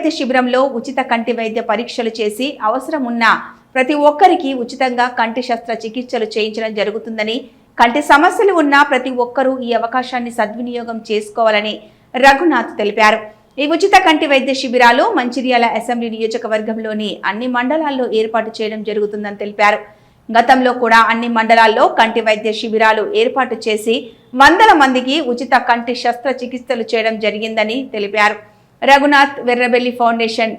వైద్య శిబిరంలో ఉచిత కంటి వైద్య పరీక్షలు చేసి అవసరం ఉన్న ప్రతి ఒక్కరికి ఉచితంగా కంటి శస్త్ర చికిత్సలు చేయించడం జరుగుతుందని కంటి సమస్యలు ఉన్న ప్రతి ఒక్కరూ ఈ అవకాశాన్ని సద్వినియోగం చేసుకోవాలని రఘునాథ్ తెలిపారు. ఈ ఉచిత కంటి వైద్య శిబిరాలు మంచిర్యాల అసెంబ్లీ నియోజకవర్గంలోని అన్ని మండలాల్లో ఏర్పాటు చేయడం జరుగుతుందని తెలిపారు. గతంలో కూడా అన్ని మండలాల్లో కంటి వైద్య శిబిరాలు ఏర్పాటు చేసి వందల మందికి ఉచిత కంటి శస్త్రచికిత్సలు చేయడం జరిగిందని తెలిపారు. రఘునాథ్ వెర్రబెల్లి ఫౌండేషన్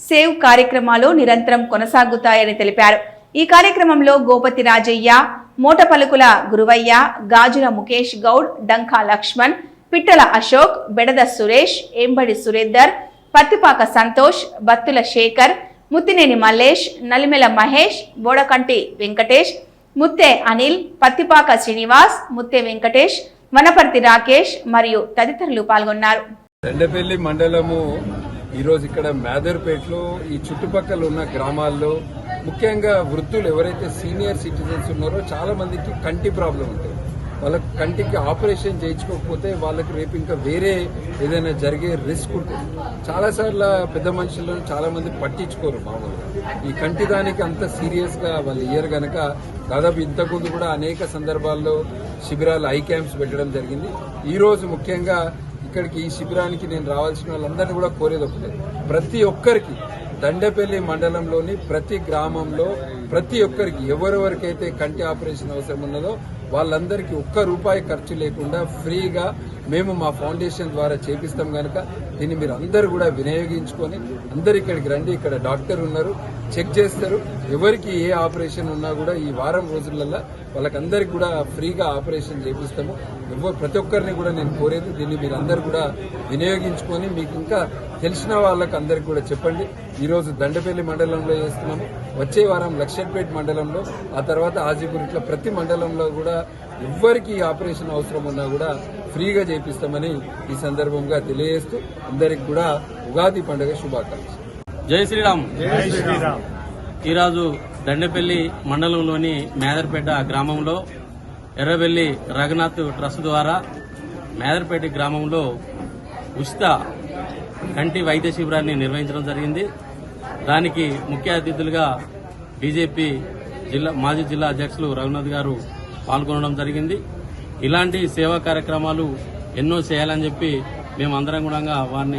సేవ్ కార్యక్రమాలు నిరంతరం కొనసాగుతాయని తెలిపారు. ఈ కార్యక్రమంలో గోపతి రాజయ్య మోటపలుకుల గురువయ్య గాజుల ముఖేష్ గౌడ్ డంకా లక్ష్మణ్ పిట్టల అశోక్ బెడద సురేష్ ఎంబడి సురేందర్ పత్తిపాక సంతోష్ బత్తుల శేఖర్ ముత్తినేని మల్లేష్ నలిమెల మహేష్ బోడకంటి వెంకటేష్ ముత్తే అనిల్ పత్తిపాక శ్రీనివాస్ ముత్తే వెంకటేష్ వనపర్తి రాకేష్ మరియు తదితరులు పాల్గొన్నారు. దండపల్లి మండలము ఈరోజు ఇక్కడ మేదర్పేటలో ఈ చుట్టుపక్కల ఉన్న గ్రామాల్లో ముఖ్యంగా వృద్ధులు ఎవరైతే సీనియర్ సిటిజన్స్ ఉన్నారో చాలా మందికి కంటి ప్రాబ్లం ఉంటుంది. వాళ్ళకి కంటికి ఆపరేషన్ చేయించుకోకపోతే వాళ్ళకి రేపు ఇంకా వేరే ఏదైనా జరిగే రిస్క్ ఉంటుంది. చాలాసార్లు పెద్ద మనుషులను చాలా మంది పట్టించుకోరు మామూలుగా. ఈ కంటి దానికి అంత సీరియస్గా వాళ్ళు ఇయ్యరు గనక దాదాపు ఇంతకుముందు కూడా అనేక సందర్భాల్లో శిబిరాలు ఐ క్యాంప్స్ పెట్టడం జరిగింది. ఈ రోజు ముఖ్యంగా ఇక్కడికి ఈ శిబిరానికి నేను రావాల్సిన వాళ్ళందరినీ కూడా కోరేది ఒకటే. ప్రతి ఒక్కరికి దండపల్లి మండలంలోని ప్రతి గ్రామంలో ప్రతి ఒక్కరికి ఎవరెవరికైతే కంటి ఆపరేషన్ అవసరం ఉన్నదో వాళ్ళందరికీ ఒక్క రూపాయి ఖర్చు లేకుండా ఫ్రీగా మేము మా ఫౌండేషన్ ద్వారా చేపిస్తాం కనుక దీన్ని మీరు అందరు కూడా వినియోగించుకొని అందరు ఇక్కడికి రండి. ఇక్కడ డాక్టర్ ఉన్నారు చెక్ చేస్తారు. ఎవరికి ఏ ఆపరేషన్ ఉన్నా కూడా ఈ వారం రోజులలో వాళ్ళకందరికి కూడా ఫ్రీగా ఆపరేషన్ చేపిస్తాము. ఎవరు ప్రతి ఒక్కరిని కూడా నేను కోరేది దీన్ని మీరు అందరు కూడా వినియోగించుకొని మీకు ఇంకా తెలిసిన వాళ్ళకి అందరికి కూడా చెప్పండి. ఈ రోజు దండపల్లి మండలంలో చేస్తున్నాము. వచ్చే వారం లక్షట్పేట మండలంలో ఆ తర్వాత ఆజీపూర్ ఇట్లా ప్రతి మండలంలో కూడా ఎవ్వరికి ఆపరేషన్ అవసరం ఉన్నా కూడా ఫ్రీగా చేపిస్తామని ఈ సందర్భంగా తెలియజేస్తూ అందరికి కూడా ఉగాది పండుగ శుభాకాంక్షలు. జై శ్రీరామ్. ఈరోజు దండపల్లి మండలంలోని మేదర్పేట గ్రామంలో ఎర్రబెల్లి రఘునాథ్ ట్రస్ట్ ద్వారా మేదర్పేట గ్రామంలో ఉచిత కంటి వైద్య శిబిరాన్ని నిర్వహించడం జరిగింది. దానికి ముఖ్య అతిథులుగా బీజేపీ జిల్లా మాజీ జిల్లా అధ్యక్షులు రఘునాథ్ గారు పాల్గొనడం జరిగింది. ఇలాంటి సేవా కార్యక్రమాలు ఎన్నో చేయాలని చెప్పి మేమందరం కూడా వారిని